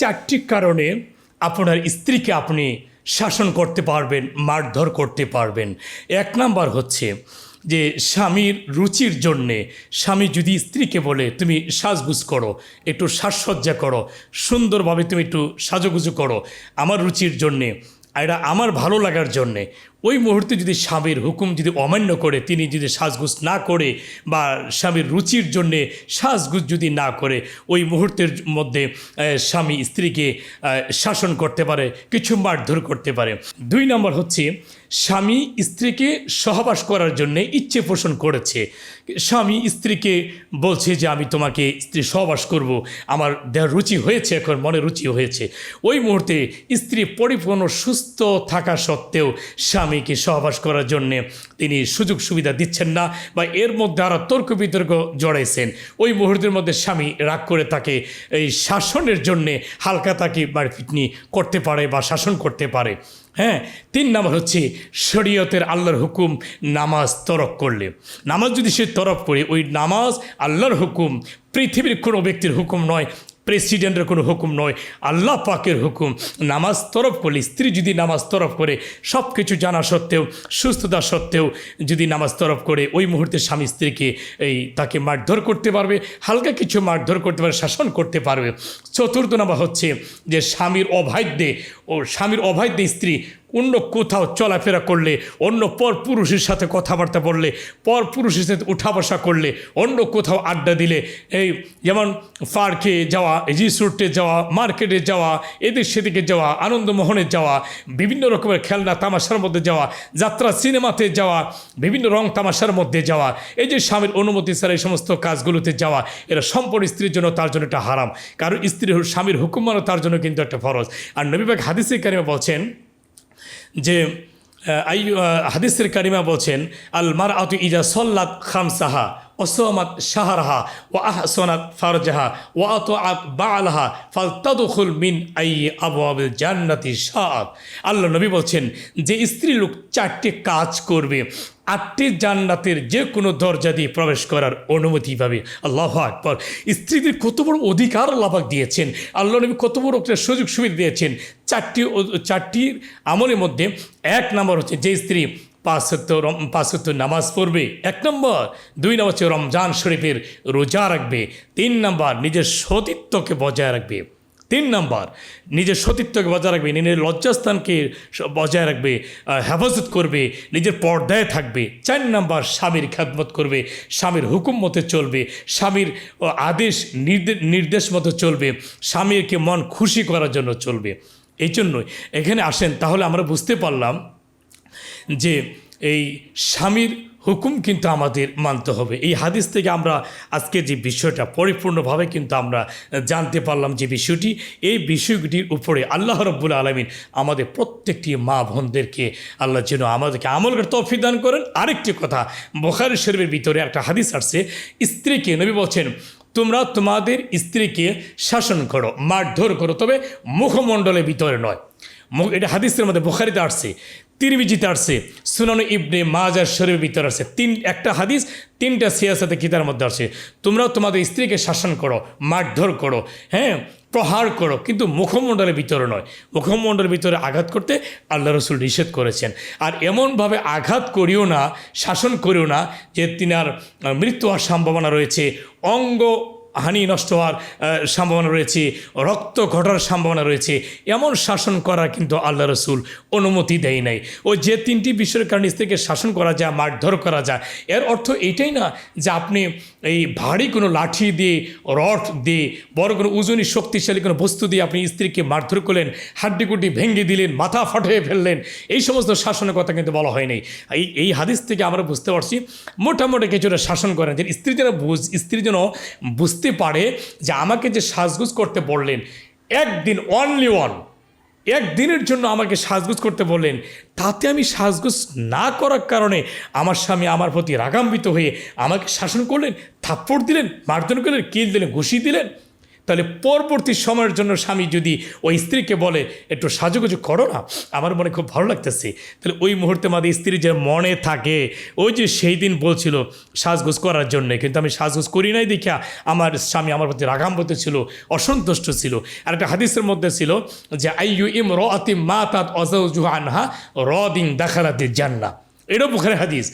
চারটি কারণে আপনার স্ত্রীকে আপনি শাসন করতে পারবেন, মারধর করতে পারবেন। এক নাম্বার হচ্ছে যে স্বামীর রুচির জন্যে স্বামী যদি স্ত্রীকে বলে, তুমি সাজগুজ করো, একটু সাজসজ্জা করো, সুন্দরভাবে তুমি একটু সাজুগুজু করো, আমার রুচির জন্যে এটা আমার ভালো লাগার জন্যে। ওই মুহূর্তে যদি স্বামীর হুকুম যদি অমান্য করে, তিনি যদি সাজগুজ না করে বা স্বামীর রুচির জন্যে সাজগুজ যদি না করে, ওই মুহূর্তের মধ্যে স্বামী স্ত্রীকে শাসন করতে পারে, কিছু মারধর করতে পারে। দুই নম্বর হচ্ছে স্বামী স্ত্রীকে সহবাস করার জন্য ইচ্ছে পোষণ করেছে। স্বামী স্ত্রীকে বলছে যে, আমি তোমাকে স্ত্রী সহবাস করব। আমার দেহ রুচি হয়েছে এখন, মনে রুচি হয়েছে। ওই মুহূর্তে স্ত্রী পরিপূর্ণ সুস্থ থাকা সত্ত্বেও স্বামীকে সহবাস করার জন্যে তিনি সুযোগ সুবিধা দিচ্ছেন না বা এর মধ্যে আরও তর্ক বিতর্ক জড়াইছেন। ওই মুহূর্তের মধ্যে স্বামী রাগ করে তাকে এই শাসনের জন্যে হালকা তাকে মারপিটনি করতে পারে বা শাসন করতে পারে। হ্যাঁ তিন নম্বর হচ্ছে শরীয়তের আল্লাহর হুকুম নামাজ তরফ করলে। নামাজ যদি সে তরফ করে, ওই নামাজ আল্লাহর হুকুম পৃথিবীর কোনো ব্যক্তির হুকুম নয়, প্রেসিডেন্টের কোনো হুকুম নয়, আল্লাহ পাকের হুকুম। নামাজ তরফ করলে, স্ত্রী যদি নামাজ তরফ করে সব কিছু জানা সত্ত্বেও, সুস্থতা সত্ত্বেও যদি নামাজ তরফ করে, ওই মুহূর্তে স্বামী স্ত্রীকে এই তাকে মারধর করতে পারবে, হালকা কিছু মারধর করতে পারবে, শাসন করতে পারবে। চতুর্থ নাম্বার হচ্ছে যে, স্বামীর অবাধ্যে ও স্বামীর অবাধ্যে স্ত্রী অন্য কোথাও চলাফেরা করলে, অন্য পর পুরুষের সাথে কথাবার্তা বললে, পর পুরুষের সাথে উঠা বসা করলে, অন্য কোথাও আড্ডা দিলে, এই যেমন পার্কে যাওয়া, রিসোর্টে যাওয়া, মার্কেটে যাওয়া, এদিক সেদিকে যাওয়া, আনন্দমোহনে যাওয়া, বিভিন্ন রকমের খেলনা তামাশার মধ্যে যাওয়া, যাত্রা সিনেমাতে যাওয়া, বিভিন্ন রং তামাশার মধ্যে যাওয়া, এই যে স্বামীর অনুমতি ছাড়া এই সমস্ত কাজগুলোতে যাওয়া, এরা সম্পূর্ণ স্ত্রীর জন্য তার জন্য একটা হারাম। কারণ স্ত্রী স্বামীর হুকুম মানো তার জন্য কিন্তু একটা ফরজ। আর নবীবাগ হাদিসে কারিমা বলছেন যে আই হাদিসের কারিমা বলছেন আল মার আতু ইজা সল্লাত খামসাহা। ওসমাত শাহরাহা ও আহসনাত ফারজাহা ও আত বালাহা ফাল তাদুখুল মিন আই আবু আবিল জান্নাতি শাহ আল্লাহ নবী বলছেন, যে স্ত্রী লোক চারটি কাজ করবে, আটটি জান্নাতের যে কোনো দরজা দিয়ে প্রবেশ করার অনুমতি পাবে। আল্লাহ আকবর। স্ত্রীদের কত বড় অধিকার আল্লাহাক দিয়েছেন। আল্লাহ নবী কত বড় একটা সুযোগ সুবিধা দিয়েছেন। চারটি চারটির আমলের মধ্যে এক নম্বর হচ্ছে যে স্ত্রী পাঁচত্ব পাঁচত্ব নামাজ পড়বে, এক নম্বর। দুই নম্বর হচ্ছে রমজান শরীফের রোজা রাখবে, তিন নম্বর নিজের সতীত্বকে বজায় রাখবে। তিন নম্বর, নিজের সতীত্বকে বজায় রাখবে, নিজের লজ্জাস্থানকে বজায় রাখবে হেফাজত করবে, নিজের পর্দায় থাকবে। চার নম্বর, স্বামীর খ্যাতমত করবে, স্বামীর হুকুম মতো চলবে, স্বামীর আদেশ নির্দে- নির্দেশ মতো চলবে, স্বামীকে মন খুশি করার জন্য চলবে। এই জন্যই। এখানে আসেন, তাহলে আমরা বুঝতে পারলাম যে এই স্বামীর হুকুম কিন্তু আমাদের মানতে হবে। এই হাদিস থেকে আমরা আজকে যে বিষয়টা পরিপূর্ণভাবে কিন্তু আমরা জানতে পারলাম যে বিষয়টি, এই বিষয়টির উপরে আল্লাহ রব্বুল আলমিন আমাদের প্রত্যেকটি মা বোনদেরকে আল্লাহ যেন আমাদেরকে আমল করতে তৌফিক করেন। আরেকটি কথা, বখারি শরীফের ভিতরে একটা হাদিস আসছে, স্ত্রীকে নবী বলছেন, তোমরা তোমাদের স্ত্রীকে শাসন করো, মারধর করো, তবে মুখমণ্ডলের ভিতরে নয়। এটা হাদিসের মধ্যে বুখারিতে আসছে। তিরমিজিতে আসছে, সুনানো ইবনে মাজার শরীফের ভিতরে আসছে। তিন, একটা হাদিস, তিনটা সিয়াসাতে কিতার মধ্যে আসছে। তোমরাও তোমাদের স্ত্রীকে শাসন করো, মারধর করো হ্যাঁ প্রহার করো, কিন্তু মুখমণ্ডলের ভিতরে নয়। মুখমণ্ডলের ভিতরে আঘাত করতে আল্লাহ রসুল নিষেধ করেছেন। আর এমনভাবে আঘাত করিও না, শাসন করিও না, যে তিনার মৃত্যু হওয়ার সম্ভাবনা রয়েছে, অঙ্গ হানি নষ্ট হওয়ার সম্ভাবনা রয়েছে, রক্ত ঘটার সম্ভাবনা রয়েছে। এমন শাসন করা কিন্তু আল্লাহ রসুল অনুমতি দেয় নাই। ও যে তিনটি বিষয়ের কারণে স্ত্রীকে শাসন করা যায়, মারধর করা যায়, এর অর্থ এইটাই না যে আপনি এই ভারী কোনো লাঠি দিয়ে, রড দিয়ে, বড় কোনো ওজনী শক্তিশালী কোনো বস্তু দিয়ে আপনি স্ত্রীকে মারধর করলেন হাড্ডিকুটি ভেঙে দিলেন, মাথা ফাটিয়ে ফেললেন, এই সমস্ত শাসনের কথা কিন্তু বলা হয় নাই। এই এই হাদিস থেকে আমরা বুঝতে পারছি, মোটামুটি কিছুটা শাসন করেন। যে স্ত্রী যেন স্ত্রী যেন বুঝতে পারে যে আমাকে যে সাজগুজ করতে বললেন, একদিন অনলি ওয়ান একদিনের জন্য আমাকে সাজগুজ করতে বললেন, তাতে আমি সাজগুজ না করার কারণে আমার স্বামী আমার প্রতি রাগাম্বিত হয়ে আমাকে শাসন করলেন, থাপ্পড় দিলেন মার্জন করলেন, কিল দিলেন, ঘুষি দিলেন। তাহলে পরবর্তী সময়ের জন্য স্বামী যদি ওই স্ত্রীকে বলে, একটু সাজুগুজু করো না, আমার মনে খুব ভালো লাগতেছে। তাহলে ওই মুহূর্তে আমাদের স্ত্রী যে মনে থাকে, ওই যে সেই দিন বলছিল সাজগোজ করার জন্যে, কিন্তু আমি সাজগোজ করি নাই দেখা আমার স্বামী আমার প্রতি রাগাম্বত ছিল, অসন্তুষ্ট ছিল। আর একটা হাদিসের মধ্যে ছিল যে, আইয়ু ইম র আতি মা তাত অজাউজু আনহা র দিন দেখালাতে জান্না এটাও বুখারে হাদিস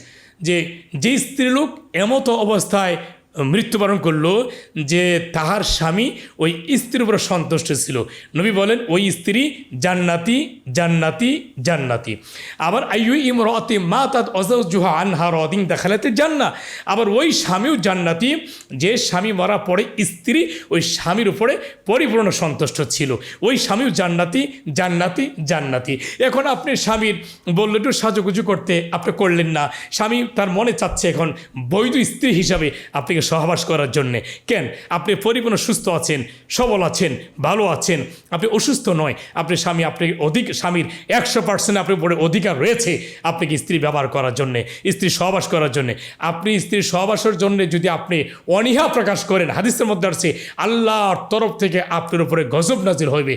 যে যে স্ত্রীলোক এমতো অবস্থায় মৃত্যুবরণ করল যে তাহার স্বামী ওই স্ত্রীর উপরে সন্তুষ্ট ছিল। নবী বলেন, ওই স্ত্রী জান্নাতি জান্নাতি জান্নাতি। আবার আইয়ু ইমরতে মা তাত অজুহা আনহা রদিন। দেখালাতে জান্না আবার, ওই স্বামীও জান্নাতি, যে স্বামী মরা পরে স্ত্রী ওই স্বামীর উপরে পরিপূর্ণ সন্তুষ্ট ছিল। ওই স্বামীও জান্নাতি জান্নাতি জান্নাতি। এখন আপনি স্বামীর বলল একটু সাজুগুজু করতে আপনি করলেন না। স্বামী তার মনে চাচ্ছে এখন বৈধ স্ত্রী হিসাবে। আপনাকে সহবাস করার জন্যে। কেন? আপনি পরিপূর্ণ সুস্থ আছেন, সবল আছেন, ভালো আছেন, আপনি অসুস্থ নয়, আপনি স্বামী, আপনি অধিক, স্বামীর একশো পার্সেন্ট আপনার উপরে অধিকার রয়েছে আপনাকে স্ত্রী ব্যবহার করার জন্যে, স্ত্রী সহবাস করার জন্যে। আপনি স্ত্রীর সহবাসের জন্য যদি আপনি অনীহা প্রকাশ করেন, হাদিসের মধ্যে আসছে, আল্লাহর তরফ থেকে আপনার উপরে গজব নাজির হইবে।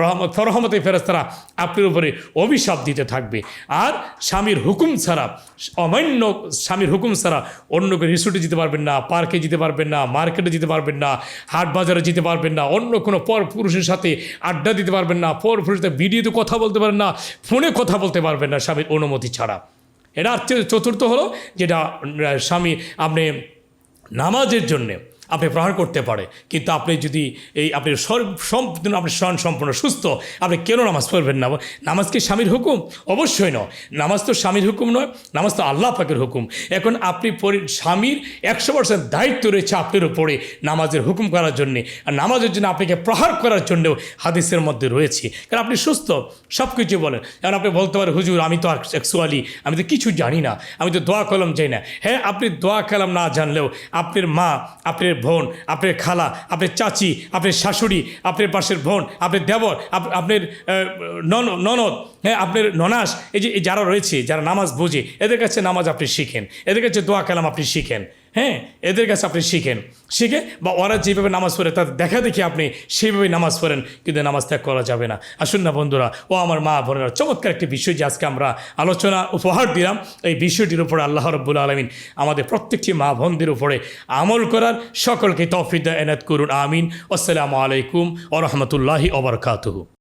রহমত, ফরহমতে ফেরস্তারা আপনার উপরে অভিশাপ দিতে থাকবে। আর স্বামীর হুকুম ছাড়া, অমান্য স্বামীর হুকুম ছাড়া অন্য কোনো রিসোর্টে যেতে পারবেন না পার্কে যেতে পারবেন না, মার্কেটে যেতে পারবেন না, হাট বাজারে যেতে পারবেন না, অন্য কোনো পর পুরুষের সাথে আড্ডা দিতে পারবেন না, পর পুরুষের সাথে ভিডিওতে কথা বলতে পারেন না ফোনে কথা বলতে পারবেন না স্বামীর অনুমতি ছাড়া। এটা চতুর্থ হলো যেটা স্বামী আপনি নামাজের জন্যে আপনি প্রহার করতে পারে। কিন্তু আপনি যদি এই আপনি সম্পূর্ণ আপনি স্বয়ং সম্পূর্ণ সুস্থ, আপনি কেন নামাজ পড়বেন না? নামাজ কি স্বামীর হুকুম? অবশ্যই নয়। নামাজ তো স্বামীর হুকুম নয়, নামাজ তো আল্লাহ পাকের হুকুম। এখন আপনি স্বামীর একশো পার্সেন্ট দায়িত্ব রয়েছে আপনার উপরে নামাজের হুকুম করার জন্যে। আর নামাজের জন্য আপনাকে প্রহার করার জন্যেও হাদিসের মধ্যে রয়েছে। কারণ আপনি সুস্থ সব কিছু বলেন। কারণ আপনি বলতে পারেন, হুজুর, আমি তো অ্যাকচুয়ালি আমি তো কিছু জানি না, আমি তো দোয়া কলম যাই না। হ্যাঁ আপনি দোয়া কালাম না জানলেও আপনার মা, আপনার বোন, আপনার খালা, আপনার চাচি, আপনার শাশুড়ি, আপনার পাশের বোন, আপনার দেবর, আপ- আপনার নন- ননদ হ্যাঁ আপনার ননাস, এই যে যারা রয়েছে, যারা নামাজ বোঝে, এদের কাছে নামাজ আপনি শিখেন, এদের কাছে দোয়া কালাম আপনি শিখেন। হ্যাঁ এদের কাছে আপনি শিখেন। শিখে বা ওরা যেভাবে নামাজ পড়ে তাদের দেখা দেখি আপনি সেইভাবে নামাজ পড়েন, কিন্তু নামাজ ত্যাগ করা যাবে না। আসুন না বন্ধুরা, ও আমার মা বোনেরা, চমৎকার একটি বিষয় যে আজকে আমরা আলোচনা, উপহার দিলাম। এই বিষয়টির উপরে আল্লাহ রব্বুল আলমিন আমাদের প্রত্যেকটি মা বোনদের উপরে আমল করার সকলকে তফিদা এনাত করুন, আমিন। আসসালামু আলাইকুম ও রহমতুল্লাহি ওবরকাতহু